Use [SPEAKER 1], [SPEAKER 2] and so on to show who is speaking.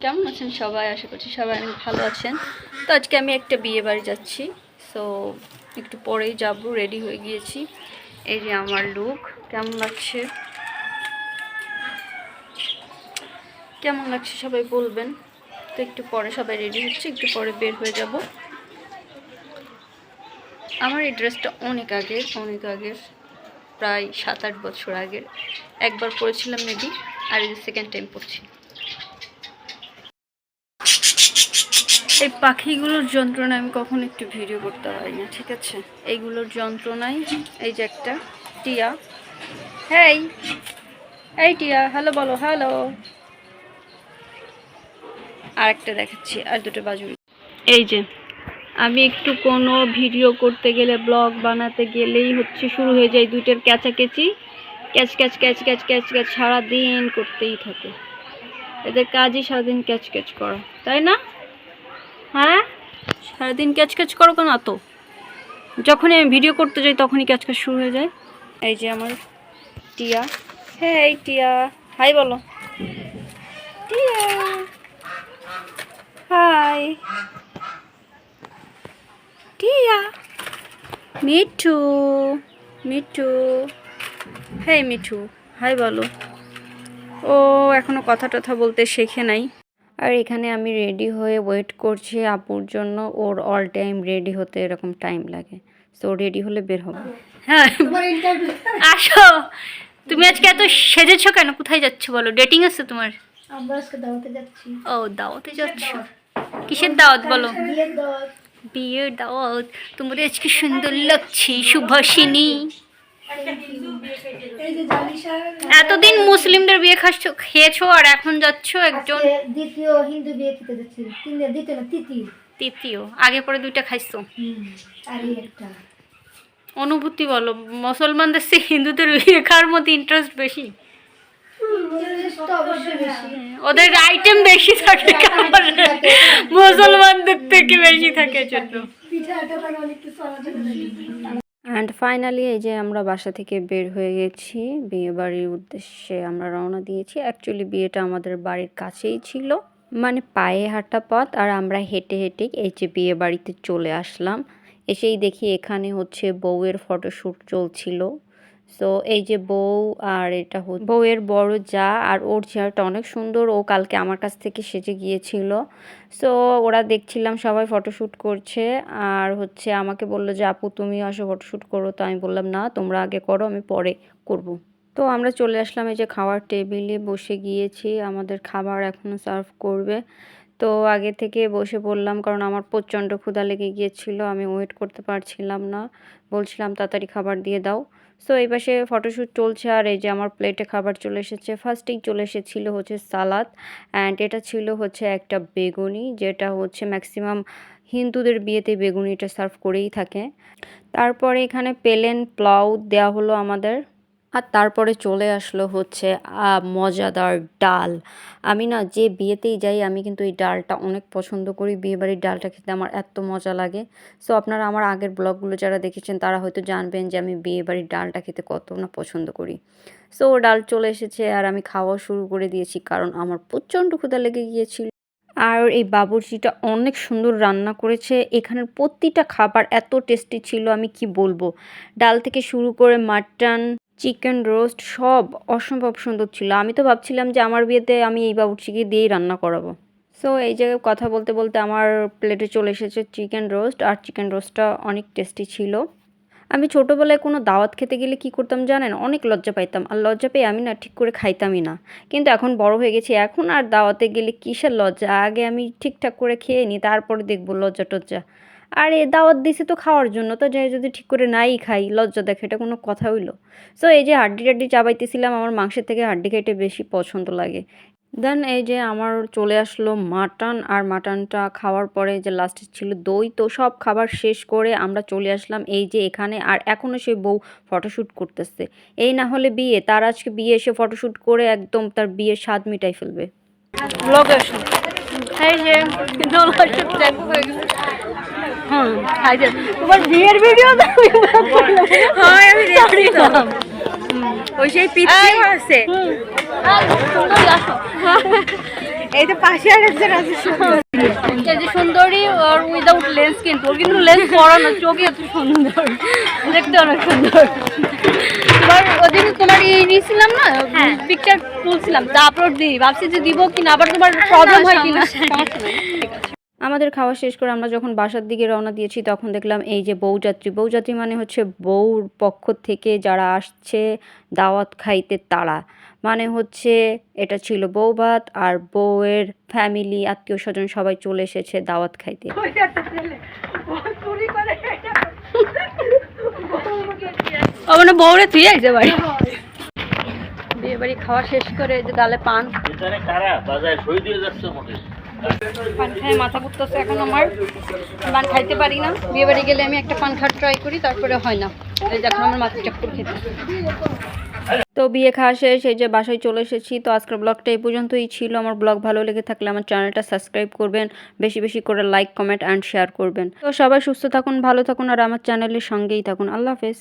[SPEAKER 1] কেমন আছেন সবাই? আশা করছি সবাই অনেক ভালো আছেন। তো আজকে আমি একটা বিয়ে বাড়ি যাচ্ছি। সো একটু পরেই যাব রেডি হয়ে গিয়েছি। এই যে আমার লুক কেমন লাগছে? কেমন লাগছে সবাই বলবেন। তো একটু পরে সবাই রেডি হচ্ছে, একটু পরে বের হয়ে যাব। আমার এই ড্রেসটা অনেক আগের অনেক আগের, প্রায় সাত আট বছর আগের। একবার পরেছিলাম মেবি আর এই সেকেন্ড টাইম পরছি। এই পাখিগুলোর যন্ত্রণায় আমি কখন একটু ভিডিও করতে পারি না, ঠিক আছে? এইগুলোর যন্ত্রণায়, এই যে একটা, টিয়া। হেই এই টিয়া, হ্যালো বলো, হ্যালো। আর একটা দেখাচ্ছি, আর দুটো বাজুরি এই যে, আমি একটু কোনো ভিডিও করতে গেলে, ব্লগ বানাতে গেলেই হচ্ছে শুরু হয়ে যায় দুইটার ক্যাচাকেচি। ক্যাচ ক্যাচ ক্যাচ ক্যাচ ক্যাচ ক্যাচ, সারাদিন করতেই থাকে। এদের কাজই সারাদিন ক্যাচ ক্যাচ করা, তাই না? হ্যাঁ? সারাদিন ক্যাচ ক্যাচ করো কেন তো যখনই আমি ভিডিও করতে যাই, তখনই ক্যাচ ক্যাচ শুরু হয়ে যায়। এই যে আমার টিয়া। হ্যাঁ এই টিয়া। হাই বলো। টিয়া। হাই। টিয়া। মিঠু। মিঠু। হ্যাঁ মিঠু, হাই বলো। ও এখনও কথা টথা বলতে শেখে নাই। আর এখানে আমি রেডি হয়ে ওয়েট করছি আপুর জন্য। ওর অল টাইম রেডি হতে এরকম টাইম লাগে। তো রেডি হলে বের হবে। হ্যাঁ। আসো। তুমি আজকে এত সেজেছো কেন? কোথায় যাচ্ছ বলো? ডেটিং আছে তোমার?
[SPEAKER 2] আমরা আজকে দাওয়াতে যাচ্ছি।
[SPEAKER 1] ও দাওয়াতে যাচ্ছ? কিসের দাওয়াত বলো?
[SPEAKER 2] বিয়ের দাওয়াত?
[SPEAKER 1] বিয়ের দাওয়াত। তোমার আজকে সুন্দর লাগছে
[SPEAKER 2] জালিশা
[SPEAKER 1] এতদিন মুসলিমদের বিয়ে খাচ্ছ খেয়েছো আর এখন যাচ্ছ একজন
[SPEAKER 2] দ্বিতীয় হিন্দু বিয়ে খেতে যাচ্ছি দ্বিতীয় না তৃতীয়
[SPEAKER 1] তৃতীয় আগে পরে দুইটা খাইছো অনুভূতি বলো মুসলমানদের সে হিন্দুদের বিয়ে খাওয়ার মধ্যে ইন্টারেস্ট বেশি ওদের আইটেম বেশি থাকে। মুসলমানদের থেকে বেশি থাকে জন্য অ্যান্ড ফাইনালি এই যে আমরা বাসা থেকে বের হয়ে গেছি, বিয়ে বাড়ির উদ্দেশ্যে আমরা রওনা দিয়েছি। অ্যাকচুয়ালি বিয়েটা আমাদের বাড়ির কাছেই ছিল মানে পায়ে হাঁটা পথ, আর আমরা হেঁটে হেঁটে এই যে বিয়ে বাড়িতে চলে আসলাম। এসেই দেখি এখানে হচ্ছে বউয়ের ফটোশ্যুট চলছিল। সো এই যে বউ আর এটা বউয়ের বড় যা আর ওর চেয়ারটা অনেক সুন্দর। ও কালকে আমার কাছ থেকে সেজে গিয়েছিল। সো ওরা দেখছিলাম, সবাই ফটোশ্যুট করছে। আর হচ্ছে আমাকে বলল যে, আপু তুমি আসো ফটোশ্যুট করো। তো আমি বললাম, না, তোমরা আগে করো, আমি পরে করব। তো আমরা চলে আসলাম এই যে খাওয়ার টেবিলে বসে গিয়েছি। আমাদের খাবার এখনও সার্ভ করবে। তো আগে থেকে বসে পড়লাম, কারণ আমার প্রচণ্ড ক্ষুধা লেগে গিয়েছিল, আমি ওয়েট করতে পারছিলাম না। বলছিলাম, তাড়াতাড়ি খাবার দিয়ে দাও। সো এই পাশে ফটোশ্যুট চলছে, আর এই যে আমার প্লেটে খাবার চলে এসেছে ফার্স্টেই চলে এসেছিল হচ্ছে সালাদ অ্যান্ড এটা ছিল হচ্ছে একটা বেগুনি, যেটা হচ্ছে ম্যাক্সিমাম হিন্দুদের বিয়েতে বেগুনিটা সার্ভ করেই থাকে। তারপরে এখানে পেলেন প্লাউ দেওয়া হলো আমাদের। আর তারপরে চলে আসলো হচ্ছে মজাদার ডাল। আমি না যে বিয়েতেই যাই, আমি কিন্তু এই ডালটা অনেক পছন্দ করি। বিয়েবাড়ির ডালটা খেতে আমার এত মজা লাগে। সো আপনারা আমার আগের ব্লগগুলো যারা দেখেছেন, তারা হয়তো জানবেন যে আমি বিয়েবাড়ির ডালটা খেতে কত না পছন্দ করি। সো ডাল চলে এসেছে আর আমি খাওয়া শুরু করে দিয়েছি, কারণ আমার প্রচণ্ড ক্ষুধা লেগে গিয়েছিল। আর এই বাবুর্চিটা অনেক সুন্দর রান্না করেছে। এখানের প্রতিটা খাবার এত টেস্টি ছিল, আমি কি বলব? ডাল থেকে শুরু করে মাটন চিকেন রোস্ট সব অসম্ভব সুন্দর ছিল। আমি তো ভাবছিলাম যে আমার বিয়েতে আমি এই বাবুর্চিকে দিয়েই রান্না করাবো। সো এই জায়গায় কথা বলতে বলতে আমার প্লেটে চলে এসেছে চিকেন রোস্ট আর চিকেন রোস্টটা অনেক টেস্টি ছিল। আমি ছোটোবেলায় কোনো দাওয়াত খেতে গেলে কি করতাম জানেন? অনেক লজ্জা পাইতাম। আর লজ্জা পেয়ে আমি না ঠিক করে খাইতামই না। কিন্তু এখন বড় হয়ে গেছি। এখন আর দাওয়াতে গেলে কিসের লজ্জা? আগে আমি ঠিকঠাক করে খেয়ে নিই, তারপরে দেখব লজ্জা টজ্জা আর এ দাওয়াত দিছে তো খাওয়ার জন্য, তো যাই যদি ঠিক করে নাই খাই, লজ্জা দেখে, এটা কোনো কথা হইল। সো এই যে হাড্ডি টাড্ডি চাবাইতেছিলাম, আমার মাংসের থেকে হাড্ডি খাইতে বেশি পছন্দ লাগে। দেন এই যে আমার চলে আসলো মাটন, আর মাটনটা খাওয়ার পরে যে লাস্টে ছিল দই, তো সব খাবার শেষ করে আমরা চলে আসলাম এই যে এখানে, আর এখনও সে বউ ফটোশ্যুট করতেছে। এই না হলে বিয়ে, তার আজকে বিয়ে এসে ফটোশ্যুট করে একদম তার বিয়ের স্বাদ মিটাই ফেলবে। যে হুম তোমার বিয়ের ভিডিও হয় আমি দেখছিলাম ওই সেই পিছিয়ে আছে।
[SPEAKER 3] এই তো পাশে আছে
[SPEAKER 4] যে সুন্দরী ওর উইদাউট লেন্স কিন্তু ওর কিন্তু লেন্স পরানো চোখে এত সুন্দর। দেখতে অনেক সুন্দর। এবার ওদিন তোমার এই নিয়েছিলাম না পিকচার তুলছিলাম তা আপলোড দিই। ভাবছি যে দিব কিনা আবার তোমার প্রবলেম হয় কিনা সমস্যা নেই। ঠিক আছে
[SPEAKER 1] আমাদের খাওয়া শেষ করে আমরা যখন বাসার দিকে রওনা দিয়েছি তখন দেখলাম এই যে বউযাত্রী বউযাত্রী মানে হচ্ছে বউর পক্ষ থেকে যারা আসছে দাওয়াত খাইতে তারা। মানে হচ্ছে এটা ছিল বউ ভাত আর বউয়ের ফ্যামিলি আত্মীয় স্বজন সবাই চলে এসেছে দাওয়াত খাইতে।
[SPEAKER 4] ও মানে বউরে তুই বিয়ে বাড়ি? খাওয়া শেষ করে যে তাহলে পান।
[SPEAKER 5] বাজারে দিয়ে যাচ্ছে
[SPEAKER 4] পান খেয়ে, মাথা ঘুরতেছে এখন আমার। পান খাইতে পারি না। বিয়ে বাড়ি গেলে আমি একটা পান খাওয়ার ট্রাই করি, তারপরে হয় না। দেখো, আমার মাথা চক্কর খেতে।
[SPEAKER 1] তো বিয়ে খাওয়া শেষ, এই যে বাসায় চলে এসেছি। তো আজকের ব্লগটা এই পর্যন্তই ছিল। আমার ব্লগ ভালো লেগে থাকলে আমার চ্যানেলটা সাবস্ক্রাইব করবেন। বেশি বেশি করে লাইক কমেন্ট অ্যান্ড শেয়ার করবেন। তো সবাই সুস্থ থাকুন, ভালো থাকুন, আর আমার চ্যানেলের সঙ্গেই থাকুন। আল্লাহ হাফেজ।